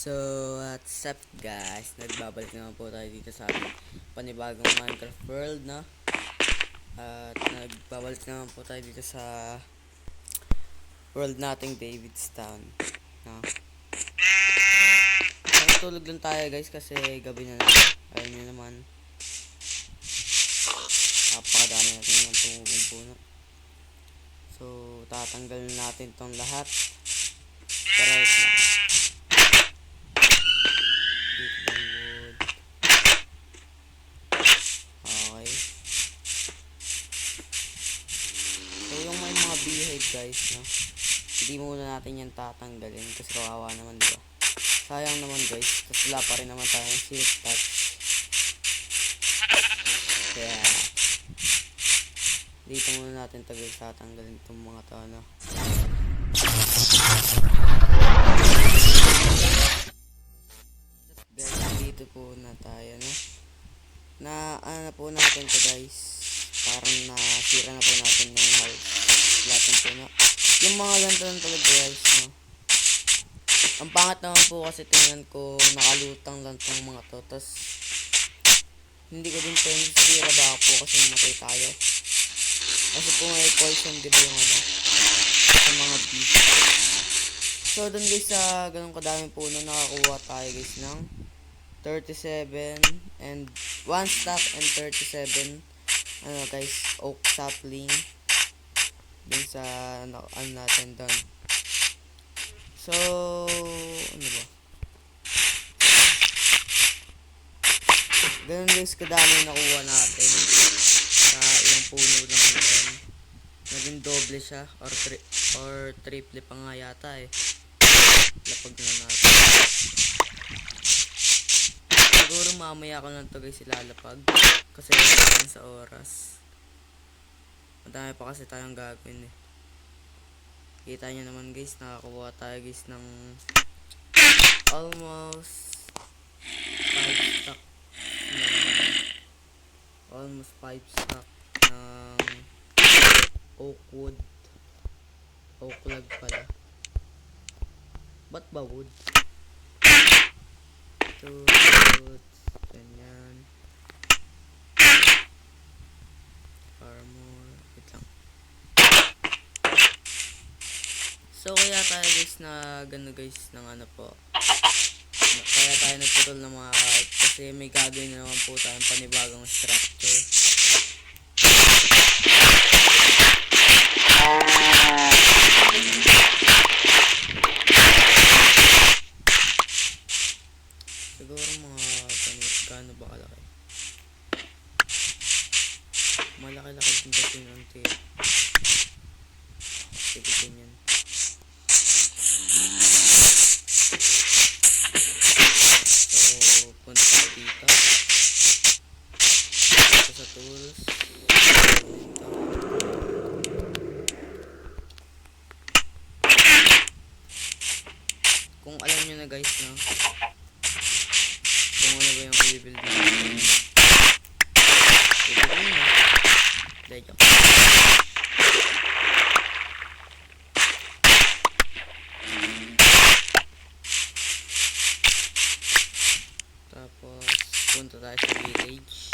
So, what's up guys? Nagbabalik naman po tayo dito sa panibagong Minecraft world, no? At nagbabalik naman po tayo dito sa world nating Davidstown, no? Natulog lang tayo guys kasi gabi na naman. Ayun nyo naman. Napakadami natin naman tumubong puno. So, tatanggalin natin tong lahat. Pero wait lang. Dito yung wood. Okay. So, yung may mga beehive guys, no? Hindi muna natin yan tatanggalin kasi kawawa naman, di? Sayang naman guys, kasi wala pa rin naman tayong silk touch. Kaya, dito muna natin tagal tatanggalin itong mga to? Guys, dito po na tayo, no? Na, ano na po natin to guys. Parang nasira na po natin yung house. Lahat ng puno. Yung mga ganito lang talaga guys, no? Ang pangat naman po kasi tingnan ko nakalutang lang tong mga to. Tapos, hindi ko din po sira baka po kasi matay tayo. Kasi po may poison, di ba yung ano? Sa mga bees. So, dun guys, sa ganun kadami puno, nakakuha tayo guys ng 37 and 1 stack and 37 ano guys, oak sapling sa ano, ano natin doon. So, ano ba? Ganun guys, kadami nakuha natin. Sa ilang puno lang ngayon. Naging doble siya or tri or triple pa nga yata eh. Lapag na natin. Siguro mamaya ko lang to guys ilalapag. Kasi sa oras. Madami pa kasi tayong gagawin eh. Kita nyo naman guys, nakakuha tayo guys ng almost 5 stack na, almost 5 stack ng oak wood. Oak log pala. Ba't ba wood? 2, 2, So kaya tayo guys na gano guys ng ano po. Kaya tayo nagputol ng mga kasi may gagawin na naman po tayong panibagong structure. Kung alam nyo na guys, no? Kung ano ba yung i-build natin. Na. Dahil. Tapos, punta tayo sa village.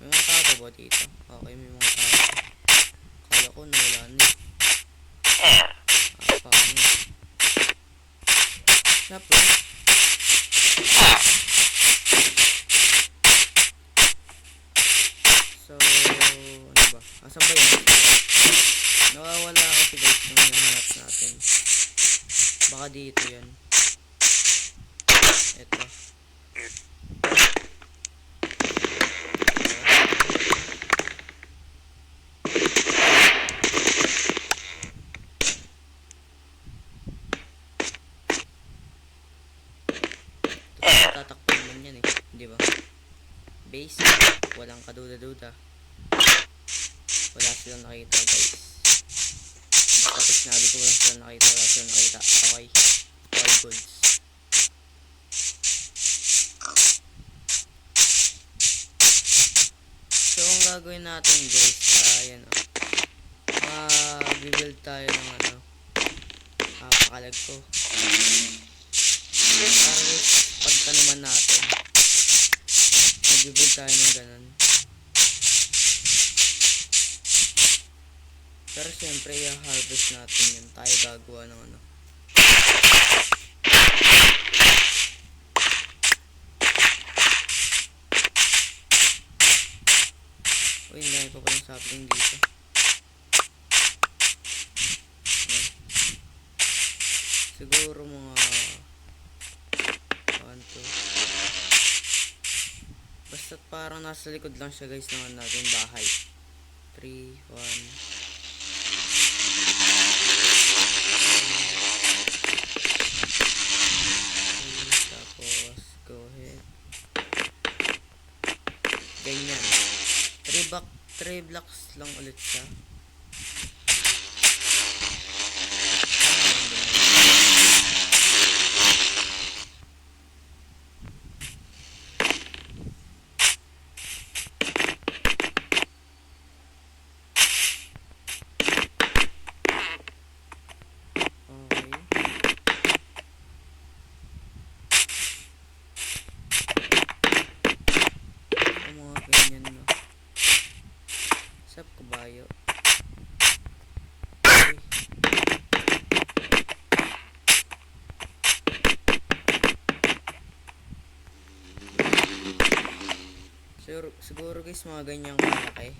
May mga tao ba dito? Okay, may mga tao. Kala ko nawala na. Ah, paano? Siyempre. So, ano ba? Asan ba yun? Nawawala kasi guys yung hinahanap natin. Baka dito yan. Ito. Tatakpan naman yan eh. Di ba? Base. Walang kaduda-duda. Wala silang nakita guys. Tapos sinabi ko wala silang nakita. Wala silang nakita. Okay. All goods. So, ang gagawin natin guys, ayan o. Mag Magbibuild tayo ng ano. Kapakalag ko. Para guys, pagtaniman natin. Magbibuild tayo ng ganun. Pero siyempre, i-harvest natin yun. Tayo gagawa ng ano. Uy, ang dami pa palang sapling dito. Siguro mga... 1, 2... Basta't parang nasa likod lang siya guys ano natin bahay. 3, 1... Tapos, go ahead. Ganyan. 3 block, 3 blocks lang ulit siya. Okay. Ang mga ganyan no. Sap kabayo. Uy. Siguro, siguro guys mga ganyang kalaki.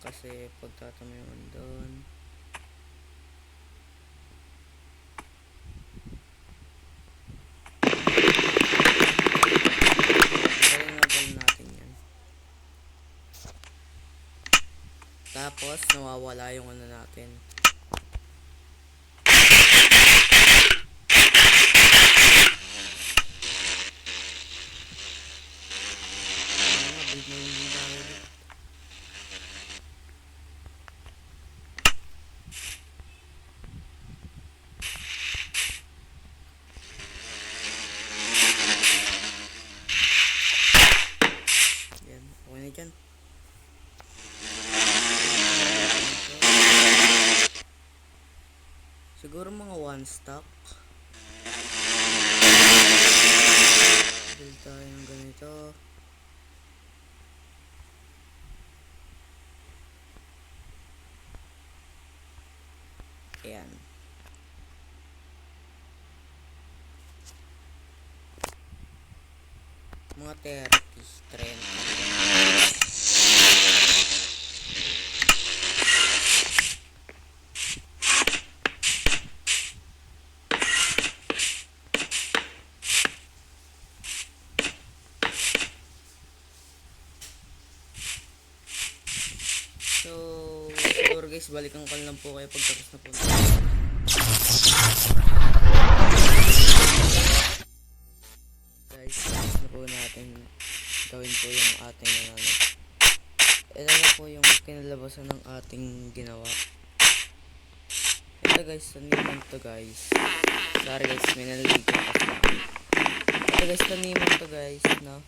Kasi pagtatamayuan doon. Kaya natin natin yan. Tapos, nawawala yung ano natin. Stock. Build tayo ng ganito. Ayan. Mga 30, 30. So, siguro guys, balikan ko lang po kayo pagtapos na po. Guys, tapos na po natin gawin po yung ating ano. Ito na po yung kinalabasan ng ating ginawa. Ito guys, taniman to guys. Sorry guys, may nalalig ko. Ito guys, taniman to guys, no?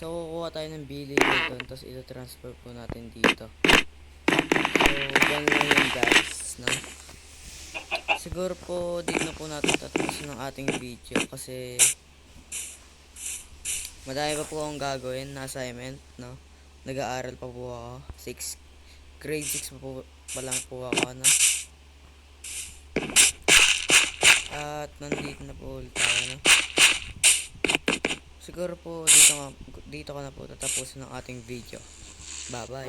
So, kukuha tayo ng bili doon, tapos ito transfer po natin dito. Yan lang guys, no? Siguro po, dito po natin tatapusin ng ating video kasi madami pa po akong gagawin na assignment, no? Nag-aaral pa po ako. 6, grade 6 pa po pa lang po ako, no? At nandito na po ulit tayo, no? Siguro po dito, dito ko na po tatapusin ng ating video. Bye bye.